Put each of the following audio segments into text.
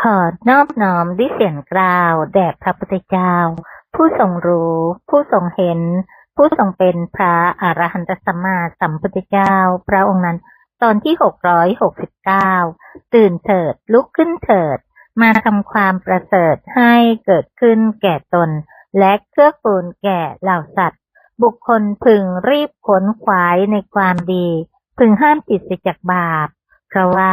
ขอนอบน้อมด้วยเสียงกล่าวแด่พระพุทธเจ้า ผู้ทรงรู้ ผู้ทรงเห็น ผู้ทรงเป็นพระอรหันตสัมมาสัมพุทธเจ้า พระองค์นั้น ตอนที่หกร้อยหกสิบเก้าตื่นเถิดลุกขึ้นเถิด มาทำความประเสริฐให้เกิดขึ้นแก่ตน และเกื้อกูลแก่เหล่าสัตว์ บุคคลพึงรีบขนขวายในความดี พึงห้ามจิตเสียจากบาป เพราะว่า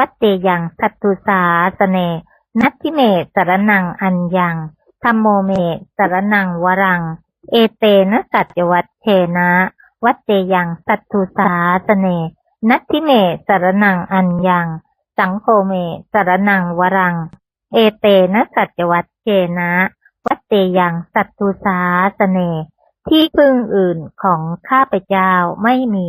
วัตเตยังสัตตุสาสเน นัตทิเมสรนังอัญญังธรรมโมเมสรนังวรัง เอเตนะสัจวัตเชนะ วัตเตยังสัตตุสาสเน นัตทิเมสรนังอัญญัง สังโฆเมสรนังวรัง เอเตนะสัจวัตเชนะ วัตเตยังสัตตุสาสเน ที่พึ่งอื่นของข้าพเจ้าไม่มี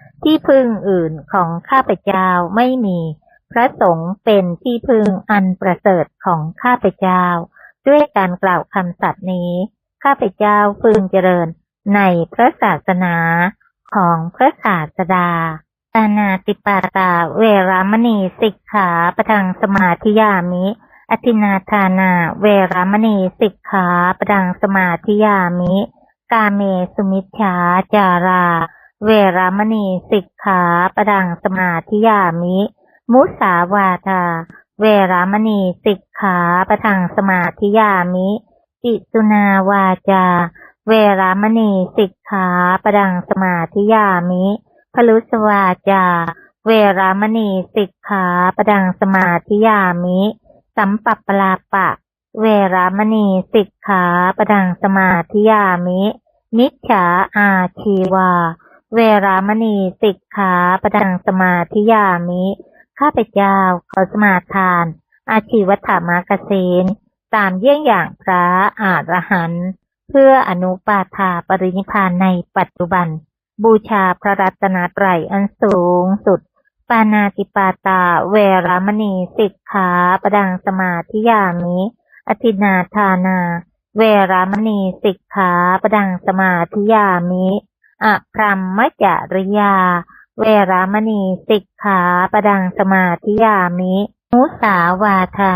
ที่พึ่งอื่นของข้าพเจ้าไม่มี พระสงฆ์เป็นที่พึ่งอันประเสริฐของข้าพเจ้า ด้วยการกล่าวคำสัตย์นี้ ข้าพเจ้าพึงเจริญในพระศาสนาของพระศาสดาปานาติปาตาเวรามณีสิกขาประทังสมาธิยามิ อธินาทานาเวรามณีสิกขาประทังสมาธิยามิ กาเมสุมิชฌาจารา เวรามณีสิกขาปดังสมาธิยามิ มุสาวาทา เวรามณีสิกขาปทังสมาธิยามิ ปิสุนาวาจา เวรามณีสิกขาปดังสมาธิยามิพลุสวาจา เวรามณีสิกขาปดังสมาธิยามิ สัมปัปปลาปะ เวรามณีสิกขาปดังสมาธิยามิ นิจฉาอาชีวา เวรามณีสิกขาประดังสมาธิยามิ ข้าพเจ้าขอสมาทาน อาชีวธรรมกเสนตามเยี่ยงอย่างพระอาหารหันเพื่ออนุปาทาปรินิพานในปัจจุบัน บูชาพระรัตนตรัยอันสูงสุด ปานาติปาตาเวรามณีสิกขาประดังสมาธิยามิ อธินาทานา เวรามณีสิกขาประดังสมาธิยามิ อะพรหมจริยา เวรามณีสิกขาปดังสมาธิยามิมุสาวาทา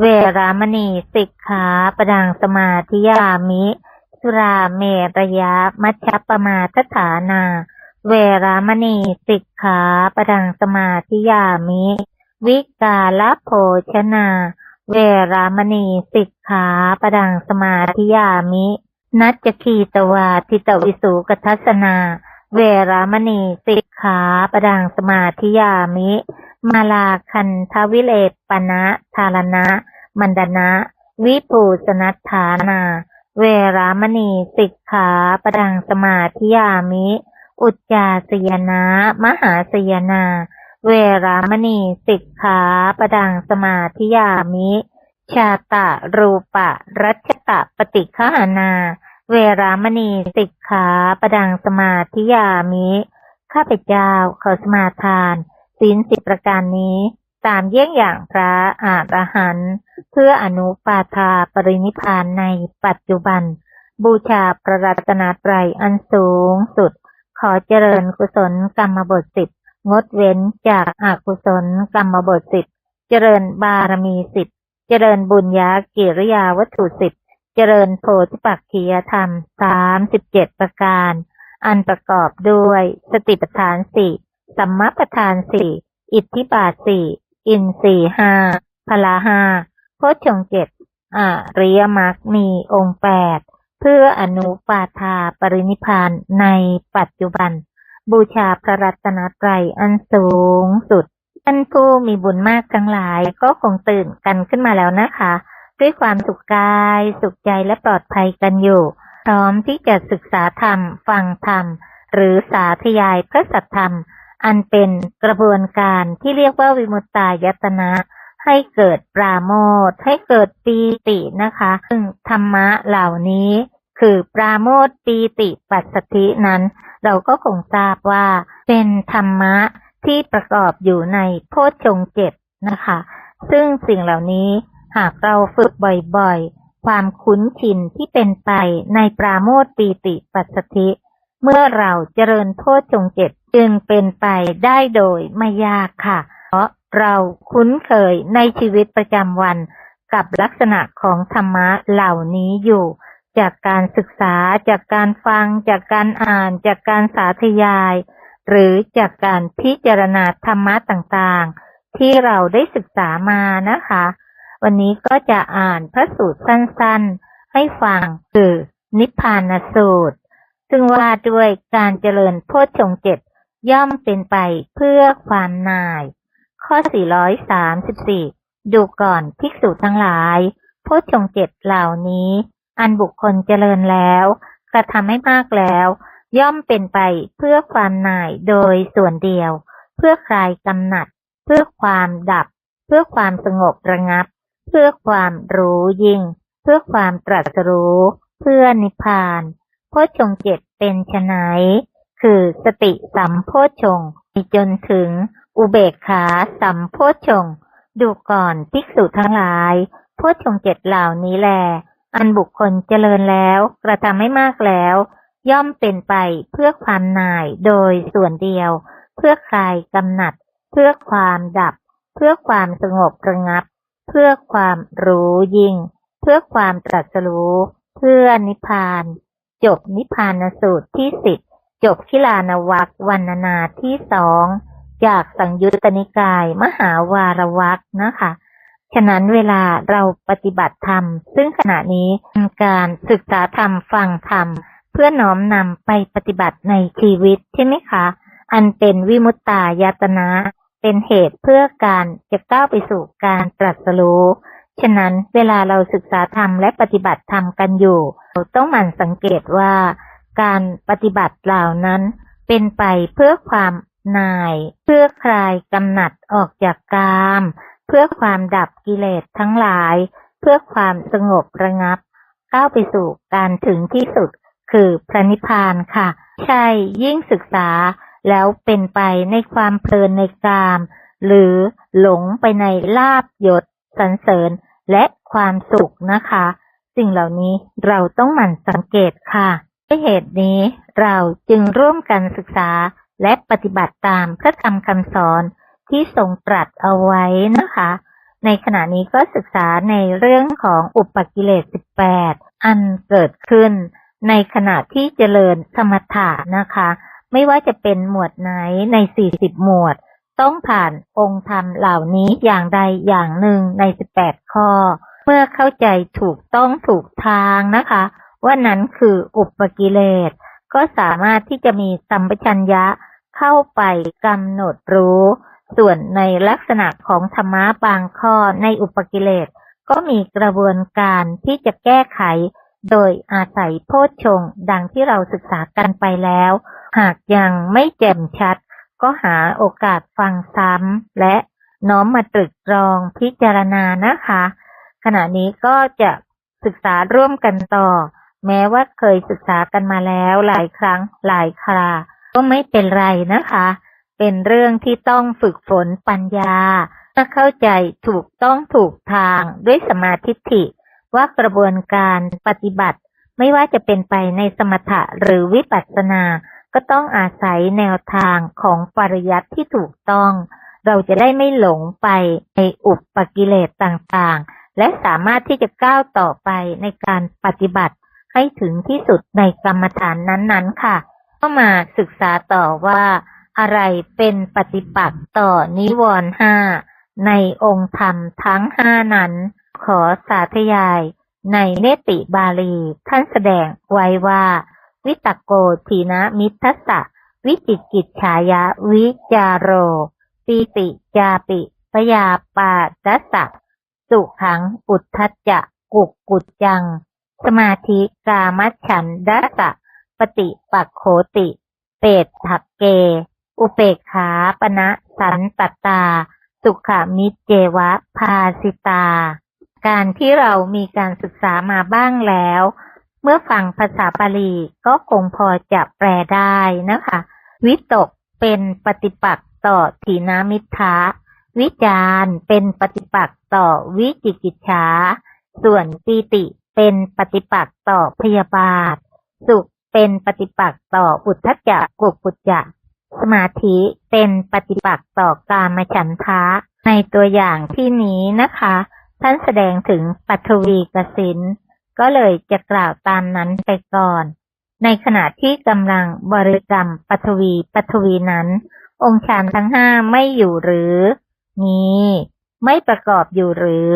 เวรามณีสิกขาปดังสมาธิยามิสุราเมรยะมัชฌปมาทฐานา เวรามณีสิกขาปดังสมาธิยามิ วิกาลโภชนา เวรามณีสิกขาปดังสมาธิยามิ นัจคีตวาทิตวิสุกทัสนา เวรามณีสิกขาปดังสมาธิยามิ มาลาคันทวิเลปนะทารณะ มันดนะ วิปูสนัฐานา เวรามณีสิกขาปดังสมาธิยามิ อุจจาสยนะ มหาสยนา เวรามณีสิกขาปดังสมาธิยามิ ชาตะรูปะ รัชตะปฏิฆานา เวรามณีสิกขาประดังสมาธิยามิ ข้าพเจ้าขอสมาทานศีลสิบประการนี้ ตามเยี่ยงอย่างพระอาหารหันต์เพื่ออนุปาทาปรินิพพานในปัจจุบัน บูชาพระรัตนตรัยอันสูงสุด ขอเจริญกุศลกรรมบทสิบงดเว้นจากอากุศลกรรมบทสิบเจริญบารมีสิบ เจริญบุญญากิริยาวัตถุสิบเจริญโพธิปักขียธรรมสามสิบเจ็ดประการ อันประกอบด้วยสติปัฏฐานสี่สัมมาปัฏฐานสี่อิทธิบาทสี่อินทรีย์ห้าพละห้าโพชฌงเจ็ดอริยมรรคมีองค์แปดเพื่ออนุปาทาปรินิพานในปัจจุบัน บูชาพระรัตนตรัยอันสูงสุดานผู้มีบุญมากทั้งหลายก็คงตื่นกันขึ้นมาแล้วนะคะ ด้วยความสุขกาย สุขใจและปลอดภัยกันอยู่ พร้อมที่จะศึกษาธรรม ฟังธรรม หรือสาธยายพระสัทธรรม อันเป็นกระบวนการที่เรียกว่าวิมุตตายตนะให้เกิดปราโมทให้เกิดปีตินะคะซึ่งธรรมะเหล่านี้ คือปราโมทปีติปัสสธินั้น เราก็คงทราบว่าเป็นธรรมะ ที่ประกอบอยู่ในโพชฌงเจ็ดนะคะ ซึ่งสิ่งเหล่านี้หากเราฝึกบ่อยๆ ความคุ้นชินที่เป็นไปในปราโมทย์ปีติปัสสธิ เมื่อเราเจริญโพชฌงเจ็ดจึงเป็นไปได้โดยไม่ยากค่ะ เพราะเราคุ้นเคยในชีวิตประจำวันกับลักษณะของธรรมะเหล่านี้อยู่ จากการศึกษาจากการฟัง จากการอ่าน จากการสาธยาย หรือจากการพิจารณาธรรมะต่างๆ ที่เราได้ศึกษามานะคะ วันนี้ก็จะอ่านพระสูตรสั้นๆ ให้ฟังคือนิพพานสูตร ซึ่งว่าด้วยการเจริญโพชฌงเจ็ดย่อมเป็นไปเพื่อความนาย ข้อ 434 ดูก่อนภิกษุทั้งหลาย โพชฌงเจ็ดเหล่านี้ อันบุคคลเจริญแล้ว กระทำให้มากแล้ว ย่อมเป็นไปเพื่อความนายโดยส่วนเดียว เพื่อคลายกำหนัด เพื่อความดับ เพื่อความสงบระงับ เพื่อความรู้ยิ่ง เพื่อความตรัสรู้ เพื่อนิพพานโพชงเจ็ดเป็นไฉนคือสติสัมโพชงค์จนถึงอุเบกขาสัมโพชง ดูก่อนภิกษุทั้งหลายโพชงเจ็ดเหล่านี้แล อันบุคคลเจริญแล้ว กระทำให้มากแล้ว ย่อมเป็นไปเพื่อความนายโดยส่วนเดียว เพื่อคลายกำหนัด เพื่อความดับ เพื่อความสงบระงับ เพื่อความรู้ยิ่ง เพื่อความตรัสรู้ เพื่อนิพพาน จบนิพพานสูตรที่สิบจบคิลานวัควันนาที่สองจากสังยุตตนิกาย มหาวารวักนะคะ ฉะนั้นเวลาเราปฏิบัติธรรม ซึ่งขณะนี้เป็นการศึกษาธรรมฟังธรรม เพื่อน้อมนำไปปฏิบัติในชีวิตใช่ไหมคะ อันเป็นวิมุตตายตนะ เป็นเหตุเพื่อการจะก้าวไปสู่การตรัสรู้ฉะนั้นเวลาเราศึกษาธรรมและปฏิบัติธรรมกันอยู่เราต้องหมั่นสังเกตว่าการปฏิบัติเหล่านั้นเป็นไปเพื่อความนาย เพื่อคลายกำหนัดออกจากกาม เพื่อความดับกิเลสทั้งหลาย เพื่อความสงบระงับ ก้าวไปสู่การถึงที่สุด คือพระนิพพานค่ะ ใช่ยิ่งศึกษาแล้วเป็นไปในความเพลินในกาม หรือหลงไปในลาบยศสรรเสริญและความสุขนะคะ สิ่งเหล่านี้เราต้องหมั่นสังเกตค่ะด้วยเหตุนี้เราจึงร่วมกันศึกษาและปฏิบัติตามพระธรรมคำสอนที่ทรงตรัสเอาไว้นะคะ ในขณะนี้ก็ศึกษาในเรื่องของอุปกิเลส 18 อันเกิดขึ้น ในขณะที่เจริญสมถะนะคะ ไม่ว่าจะเป็นหมวดไหนใน 40 หมวด ต้องผ่านองค์ธรรมเหล่านี้อย่างใดอย่างหนึ่งใน 18 ข้อ เมื่อเข้าใจถูกต้องถูกทางนะคะ ว่านั้นคืออุปกิเลส ก็สามารถที่จะมีสัมปชัญญะเข้าไปกำหนดรู้ ส่วนในลักษณะของธรรมะบางข้อในอุปกิเลส ก็มีกระบวนการที่จะแก้ไข โดยอาศัยโพชฌงดังที่เราศึกษากันไปแล้ว หากยังไม่แจ่มชัด ก็หาโอกาสฟังซ้ำและน้อมมาตรึกตรองพิจารณานะคะ ขณะนี้ก็จะศึกษาร่วมกันต่อ แม้ว่าเคยศึกษากันมาแล้วหลายครั้งหลายครา ก็ไม่เป็นไรนะคะ เป็นเรื่องที่ต้องฝึกฝนปัญญา ถ้าเข้าใจถูกต้องถูกทางด้วยสมาธิ ว่ากระบวนการปฏิบัติ ไม่ว่าจะเป็นไปในสมถะหรือวิปัสสนา ก็ต้องอาศัยแนวทางของปริยัติที่ถูกต้อง เราจะได้ไม่หลงไปในอุปกิเลสต่างๆ และสามารถที่จะก้าวต่อไปในการปฏิบัติให้ถึงที่สุดในกรรมฐานนั้นๆค่ะ ก็มาศึกษาต่อว่าอะไรเป็นปฏิปักษ์ต่อนิวรณ์ห้าในองค์ธรรมทั้งห้านั้น ขอสาธยายในเนติบาลี ท่านแสดงไว้ว่า วิตโกทีนะมิทัสสะ วิจิกิจฉายะวิจารโร ปีติจาปิปยาปาดัสสะสุขังอุทธัจจะกุกกุจจัง สมาธิกามัชฉันดัสสะปฏิปักโขติ เปตถักเก อุเปกขาปณะสันตตา สุขมิเจวะภาสิตา การที่เรามีการศึกษามาบ้างแล้ว เมื่อฟังภาษาบาลีก็คงพอจะแปลได้นะคะ วิตกเป็นปฏิปักษ์ต่อถีนามิทะวิจารเป็นปฏิปักษ์ต่อวิจิกิจฉาส่วนปีติเป็นปฏิปักษ์ต่อพยาบาท สุขเป็นปฏิปักษ์ต่ออุทธัจจะกุกกุจจะสมาธิเป็นปฏิปักษ์ต่อกามฉันทะ ในตัวอย่างที่นี้นะคะ ท่านแสดงถึงปัทวีกสินก็เลยจะกล่าวตามนั้นไปก่อน ในขณะที่กำลังบริกรรมปัทวีปัทวีนั้น องค์ฌานทั้งห้าไม่อยู่หรือมีไม่ประกอบอยู่หรือ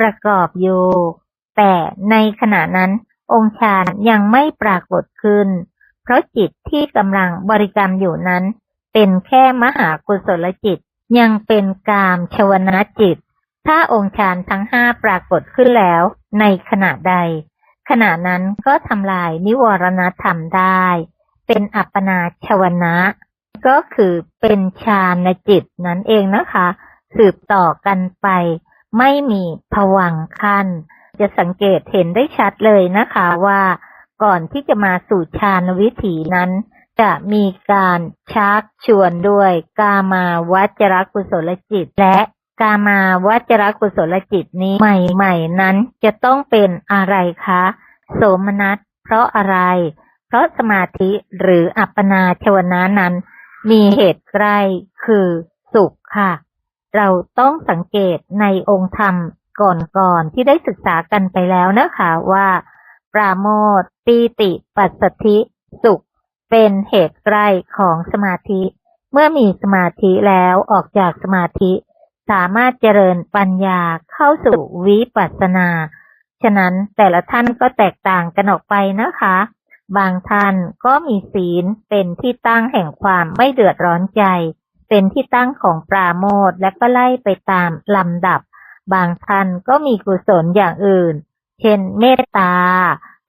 ประกอบอยู่ แต่ในขณะนั้น องค์ฌานยังไม่ปรากฏขึ้น เพราะจิตที่กำลังบริกรรมอยู่นั้น เป็นแค่มหากุศลจิตยังเป็นกามชวนาจิต ถ้าองค์ฌานทั้งห้าปรากฏขึ้นแล้ว ในขณะใด ขณะนั้นก็ทำลายนิวรณธรรมได้ เป็นอัปปนาชวนะ ก็คือเป็นฌานในจิตนั่นเองนะคะ สืบต่อกันไป ไม่มีผวังขั้น จะสังเกตเห็นได้ชัดเลยนะคะว่า ก่อนที่จะมาสู่ฌานวิถีนั้นจะมีการชักชวนด้วยกามาวัจรกุศลจิตและ กามาวจรกุศลจิตนี้ใหม่ๆนั้นจะต้องเป็นอะไรคะ โสมนัสเพราะอะไร เพราะสมาธิหรืออัปปนาชวนะนั้น มีเหตุใกล้คือสุขค่ะ เราต้องสังเกตในองค์ธรรมก่อนๆที่ได้ศึกษากันไปแล้วนะคะว่า ปราโมทย์ปีติปัสสธิสุข เป็นเหตุใกล้ของสมาธิ เมื่อมีสมาธิแล้วออกจากสมาธิ สามารถเจริญปัญญาเข้าสู่วิปัสสนา ฉะนั้นแต่ละท่านก็แตกต่างกันออกไปนะคะ บางท่านก็มีศีลเป็นที่ตั้งแห่งความไม่เดือดร้อนใจ เป็นที่ตั้งของปราโมทย์และก็ไล่ไปตามลำดับ บางท่านก็มีกุศลอย่างอื่น เช่นเมตตา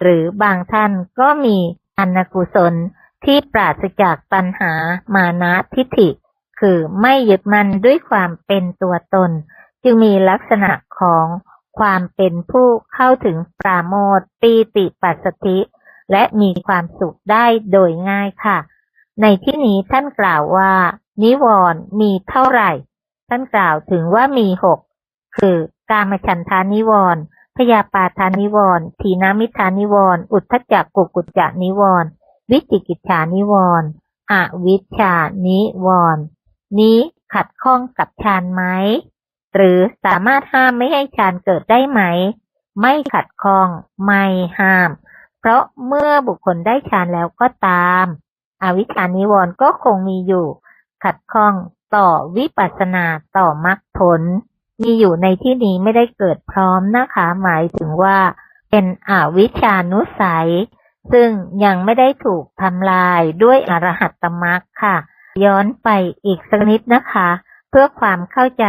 หรือบางท่านก็มีอนกุศลที่ปราศจากตัณหามานะทิฏฐิ คือไม่ยึดมั่นด้วยความเป็นตัวตน จึงมีลักษณะของความเป็นผู้เข้าถึงปราโมทย์ปีติปัสสธิ และมีความสุขได้โดยง่ายค่ะ ในที่นี้ท่านกล่าวว่า นิวรณ์มีเท่าไหร่ ท่านกล่าวถึงว่ามีหกคือกามฉันทานิวรณ์พยาปาทานิวรณ์ทีนามิทานิวรณ์อุทธัจจกุกุจจานิวรณ์วิจิกิจฉานิวรณ์อวิชานิวรณ์ นี้ขัดข้องกับฌานไหม หรือสามารถห้ามไม่ให้ฌานเกิดได้ไหม ไม่ขัดข้อง ไม่ห้าม เพราะเมื่อบุคคลได้ฌานแล้วก็ตาม อวิชานิวรณ์ก็คงมีอยู่ ขัดข้องต่อวิปัสสนาต่อมรรคผล มีอยู่ในที่นี้ไม่ได้เกิดพร้อมนะคะ หมายถึงว่า เป็นอวิชชานุสัย ซึ่งยังไม่ได้ถูกทำลายด้วยอรหัตตมรรคค่ะ ย้อนไปอีกสักนิดนะคะ เพื่อความเข้าใจ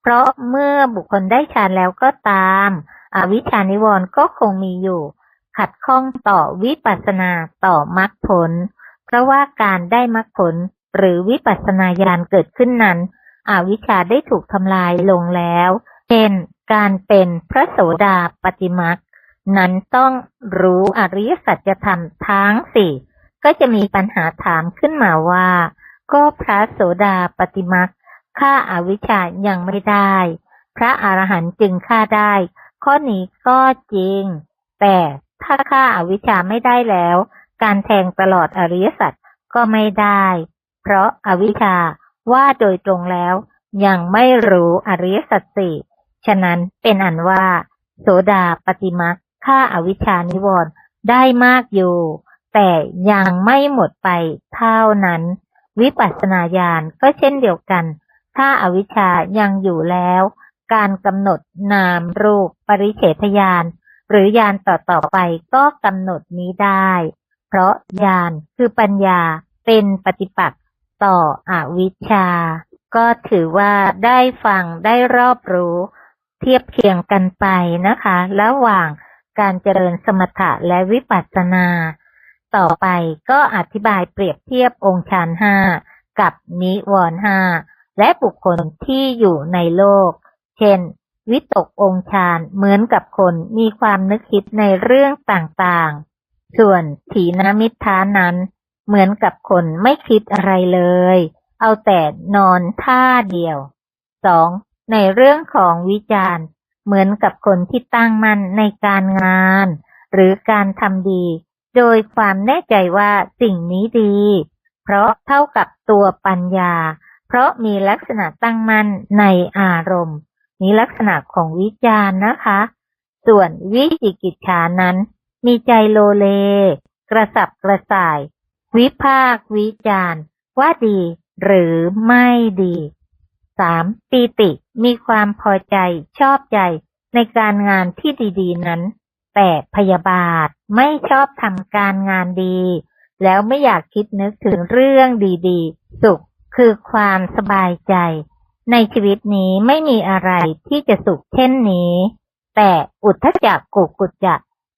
เพราะเมื่อบุคคลได้ฌานแล้วก็ตามอวิชชานิวรณ์ก็คงมีอยู่ ขัดข้องต่อวิปัสสนาต่อมรรคผล เพราะว่าการได้มรรคผลหรือวิปัสสนาญาณเกิดขึ้นนั้นอวิชชาได้ถูกทำลายลงแล้วเช่นการเป็นพระโสดาปฏิมักนั้นต้องรู้อริยสัจธรรมทั้งสี่ ก็จะมีปัญหาถามขึ้นมาว่า ก็พระโสดาปฏิมักฆ่าอาวิชชายังไม่ได้ พระอรหันต์จึงฆ่าได้ ข้อนี้ก็จริง แต่ถ้าฆ่าอาวิชชาไม่ได้แล้ว การแทงตลอดอริยสัจก็ไม่ได้ เพราะอาวิชชาว่าโดยตรงแล้วยังไม่รู้อริยสัจสี่ฉะนั้นเป็นอันว่า โสดาปฏิมักฆ่าอาวิชชานิวรณ์ได้มากอยู่ แต่ยังไม่หมดไปเท่านั้น วิปัสสนาญาณก็เช่นเดียวกัน ถ้าอาวิชชายังอยู่แล้ว การกำหนดนามรูปปริเฉทญาณหรือญาณต่อๆไปก็กำหนดนี้ได้ เพราะญาณคือปัญญาเป็นปฏิปักษ์ต่ออวิชชา ก็ถือว่าได้ฟังได้รอบรู้ เทียบเคียงกันไปนะคะ ระหว่างการเจริญสมถะและวิปัสสนา ต่อไปก็อธิบายเปรียบเทียบองค์ฌานห้ากับนิวรณ์ห้าและบุคคลที่อยู่ในโลก เช่น วิตกองค์ฌานเหมือนกับคนมีความนึกคิดในเรื่องต่างๆ ส่วนถีนมิทานั้น เหมือนกับคนไม่คิดอะไรเลย เอาแต่นอนท่าเดียว 2. ในเรื่องของวิจารณ์ เหมือนกับคนที่ตั้งมั่นในการงาน หรือการทำดี โดยความแน่ใจว่าสิ่งนี้ดี เพราะเท่ากับตัวปัญญา เพราะมีลักษณะตั้งมั่นในอารมณ์นี้ลักษณะของวิจารณ์นะคะ ส่วนวิจิกิจฉานั้น มีใจโลเล กระสับกระส่าย วิพากษ์วิจารณ์ ว่าดีหรือไม่ดี 3. ปีติมีความพอใจชอบใจในการงานที่ดี ๆ นั้น แต่พยาบาท ไม่ชอบทำการงานดี แล้วไม่อยากคิดนึกถึงเรื่องดีๆ สุขคือความสบายใจ ในชีวิตนี้ไม่มีอะไรที่จะสุขเช่นนี้ แต่อุทธจักกุกุจจะ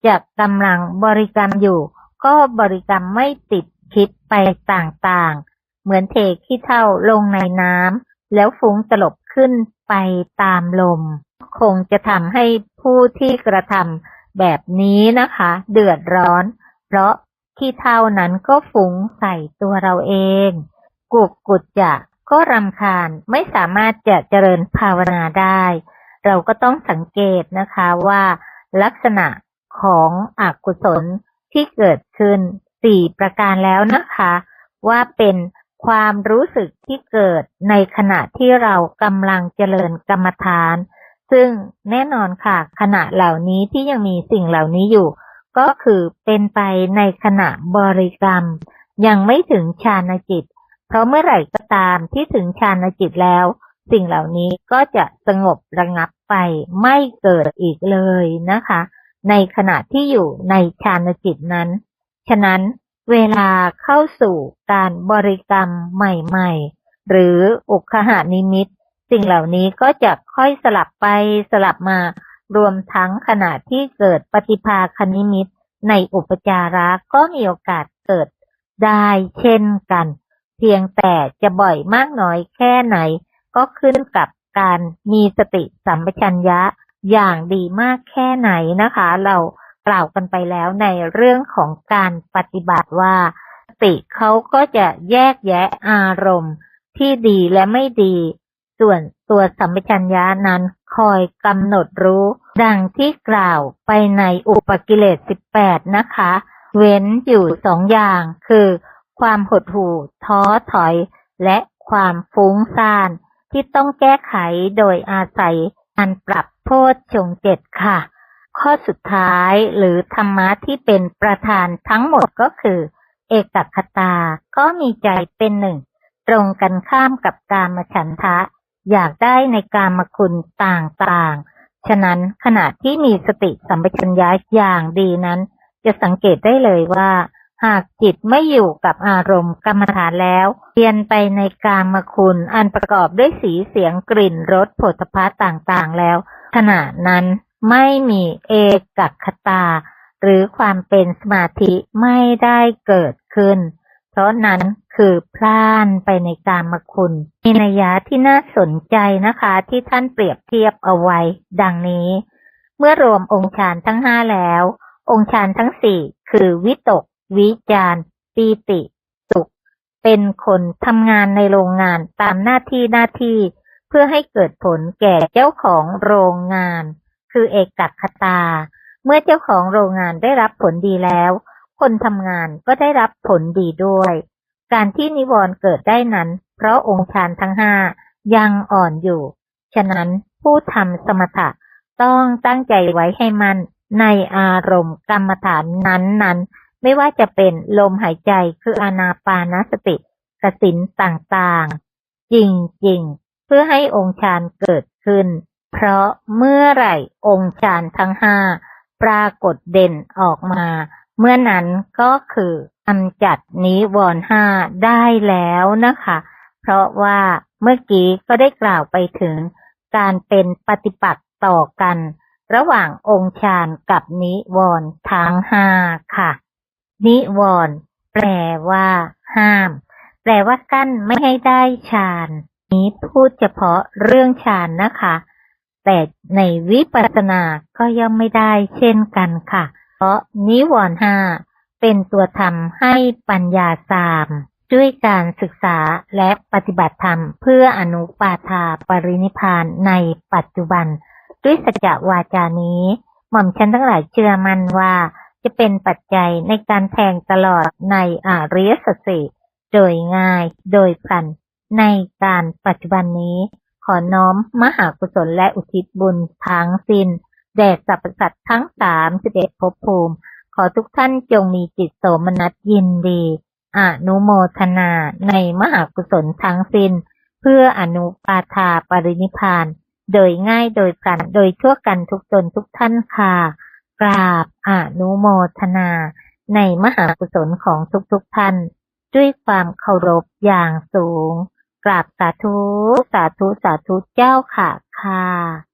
จะกำลังบริกรรมอยู่ ก็บริกรรมไม่ติดคิดไปต่างๆ เหมือนเทขี้เท่าลงในน้ำแล้วฟุ้งตลบขึ้นไปตามลม คงจะทำให้ผู้ที่กระทำ แบบนี้นะคะ เดือดร้อน เพราะขี้เท่านั้นก็ฟุ้งใส่ตัวเราเอง กุกกุจจะก็รำคาญไม่สามารถจะเจริญภาวนาได้ เราก็ต้องสังเกตนะคะว่าลักษณะของอกุศลที่เกิดขึ้นสี่ประการแล้วนะคะ ว่าเป็นความรู้สึกที่เกิดในขณะที่เรากำลังเจริญกรรมฐาน ซึ่งแน่นอนค่ะ ขณะเหล่านี้ที่ยังมีสิ่งเหล่านี้อยู่ ก็คือเป็นไปในขณะบริกรรม ยังไม่ถึงฌานจิต เพราะเมื่อไหร่ก็ตามที่ถึงฌานจิตแล้ว สิ่งเหล่านี้ก็จะสงบระงับไปไม่เกิดอีกเลยนะคะ ในขณะที่อยู่ในฌานจิตนั้น ฉะนั้นเวลาเข้าสู่การบริกรรมใหม่ ๆ หรืออุคหานิมิต สิ่งเหล่านี้ก็จะค่อยสลับไปสลับมารวมทั้งขณะที่เกิดปฏิภาคนิมิตในอุปจาระก็มีโอกาสเกิดได้เช่นกัน เพียงแต่จะบ่อยมากน้อยแค่ไหน ก็ขึ้นกับการมีสติสัมปชัญญะอย่างดีมากแค่ไหนนะคะ เรากล่าวกันไปแล้วในเรื่องของการปฏิบัติว่า สติเขาก็จะแยกแยะอารมณ์ที่ดีและไม่ดี ส่วนตัวสัมปชัญญะนั้นคอยกำหนดรู้ ดังที่กล่าวไปในอุปกิเลส 18 นะคะ เว้นอยู่สองอย่างคือ ความหดหู่ท้อถอย และความฟุ้งซ่าน ที่ต้องแก้ไขโดยอาศัยการปรับโทษชงเจ็ดค่ะ ข้อสุดท้ายหรือธรรมะที่เป็นประธานทั้งหมดก็คือ เอกคตา ก็มีใจเป็นหนึ่ง ตรงกันข้ามกับการมฉันทะ อยากได้ในการมคุณต่างๆ ฉะนั้นขณะที่มีสติสัมปชัญญะอย่างดีนั้น จะสังเกตได้เลยว่า หากจิตไม่อยู่กับอารมณ์กรรมฐานแล้วเปลี่ยนไปในการมคุณอันประกอบด้วยสีเสียงกลิ่นรสผลพะต่างๆ แล้ว ขณะนั้นไม่มีเอกคตา หรือความเป็นสมาธิไม่ได้เกิดขึ้น เพราะนั้น คือพล่านไปในกามคุณมีนัยยะที่น่าสนใจนะคะ ที่ท่านเปรียบเทียบเอาไว้ ดังนี้ เมื่อรวมองค์ฌานทั้งห้าแล้ว องค์ฌานทั้งสี่คือวิตก วิจารปีติ สุข เป็นคนทำงานในโรงงานตามหน้าที่หน้าที่ เพื่อให้เกิดผลแก่เจ้าของโรงงาน คือเอกคตา เมื่อเจ้าของโรงงานได้รับผลดีแล้ว คนทำงานก็ได้รับผลดีด้วย การที่นิวรณ์เกิดได้นั้น เพราะองค์ฌานทั้งห้ายังอ่อนอยู่ ฉะนั้นผู้ทำสมถะต้องตั้งใจไว้ให้มันในอารมณ์กรรมฐานนั้นๆ ไม่ว่าจะเป็นลมหายใจคืออานาปานสติกสินต่างๆ จริงๆ เพื่อให้องค์ฌานเกิดขึ้น เพราะเมื่อไหร่องค์ฌานทั้งห้าปรากฏเด่นออกมา เมื่อนั้นก็คือกำจัดนิวรณ์ห้าได้แล้วนะคะ เพราะว่าเมื่อกี้ก็ได้กล่าวไปถึงการเป็นปฏิปักษ์ต่อกัน ระหว่างองค์ฌานกับนิวรณ์ทั้งห้าค่ะ นิวรณ์แปลว่า ห้าม แปลว่ากั้นไม่ให้ได้ฌานนี้พูดเฉพาะเรื่องฌานนะคะ แต่ในวิปัสสนาก็ย่อมไม่ได้เช่นกันค่ะ เพราะนิวรณ์ห้าเป็นตัวทำให้ปัญญาสามด้วยการศึกษาและปฏิบัติธรรม เพื่ออนุปาทาปรินิพานในปัจจุบัน ด้วยสัจวาจานี้ หม่อมฉันทั้งหลายเชื่อมั่นว่า จะเป็นปัจจัยในการแทงตลอดในอริยสัจสีโดยง่ายโดยพลัน ในการปัจจุบันนี้ ขอน้อมมหากุศลและอุทิศบุญทั้งสิ้น แด่สรรพสัตว์ทั้งสามสิบเอ็ดภพภูมิ ขอทุกท่านจงมีจิตโสมนัสยินดีอนุโมทนาในมหากุศลทั้งสิ้น เพื่ออนุปาทาปรินิพาน โดยง่ายโดยพลันโดยทั่วกันทุกตนทุกท่านค่ะกราบอนุโมทนา ในมหากุศลของทุกๆทท่าน ด้วยความเคารพอย่างสูง กราบสาธุ สาธุ สาธุเจ้าค่ะค่ะ